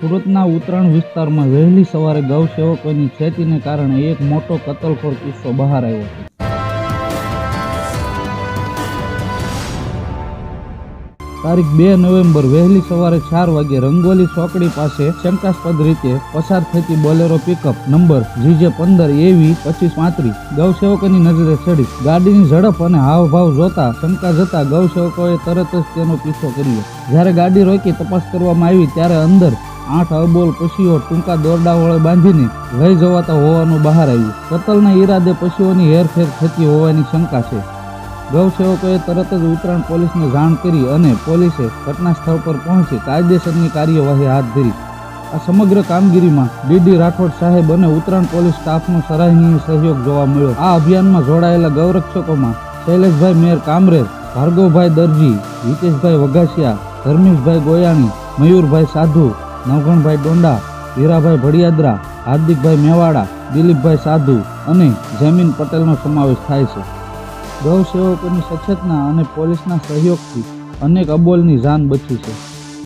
સુરતના ઉત્તરાયણ વિસ્તારમાં વહેલી સવારે ગૌસેવકોની ખેતીને કારણે એક મોટો કતલખોર કિસ્સો બહાર આવ્યો છે. તારીખ બે નવેમ્બર વહેલી સવારે ચાર વાગે રંગોલી ચોકડી પાસે શંકાસ્પદ રીતે પસાર થતી બોલેરો પિકઅપ નંબર જીજે પંદર એવી પચીસ પાંત્રીસ ગૌસેવકોની નજરે ચડી. ગાડીની ઝડપ અને હાવભાવ જોતા શંકા જતા ગૌસેવકોએ તરત જ તેનો પીછો કર્યો. જ્યારે ગાડી રોકી તપાસ કરવામાં આવી ત્યારે અંદર આઠ અબોલ પશુઓ ટૂંકા દોરડા વડે બાંધીને લઈ જવાતા હોવાનું બહાર આવ્યું. કતલના ઈરાદે પશુઓની હેરફેર થતી હોવાની શંકા છે. ગૌસેવકોએ તરત જ ઉત્તરાયણ પોલીસને જાણ કરી અને પોલીસે ઘટના સ્થળ પર પહોંચી કાયદેસરની કાર્યવાહી હાથ ધરી. આ સમગ્ર કામગીરીમાં ડીડી રાઠોડ સાહેબ અને ઉત્તરાયણ પોલીસ સ્ટાફનો સરાહનીય સહયોગ જોવા મળ્યો. આ અભિયાનમાં જોડાયેલા ગૌરક્ષકોમાં શૈલેષભાઈ મેર કામરેજ, ભાર્ગવભાઈ દરજી, હિતેશભાઈ વઘાસિયા, ધર્મેશભાઈ ગોયાણી, મયુરભાઈ સાધુ નવઘણભાઈ ડોંડા, હીરાભાઈ ભડિયાદરા, હાર્દિકભાઈ મેવાડા, દિલીપભાઈ સાધુ અને જમીન પટેલનો સમાવેશ થાય છે. ગૌ સેવકોની સચેતના અને પોલીસના સહયોગથી અનેક અબોલની જાન બચી છે.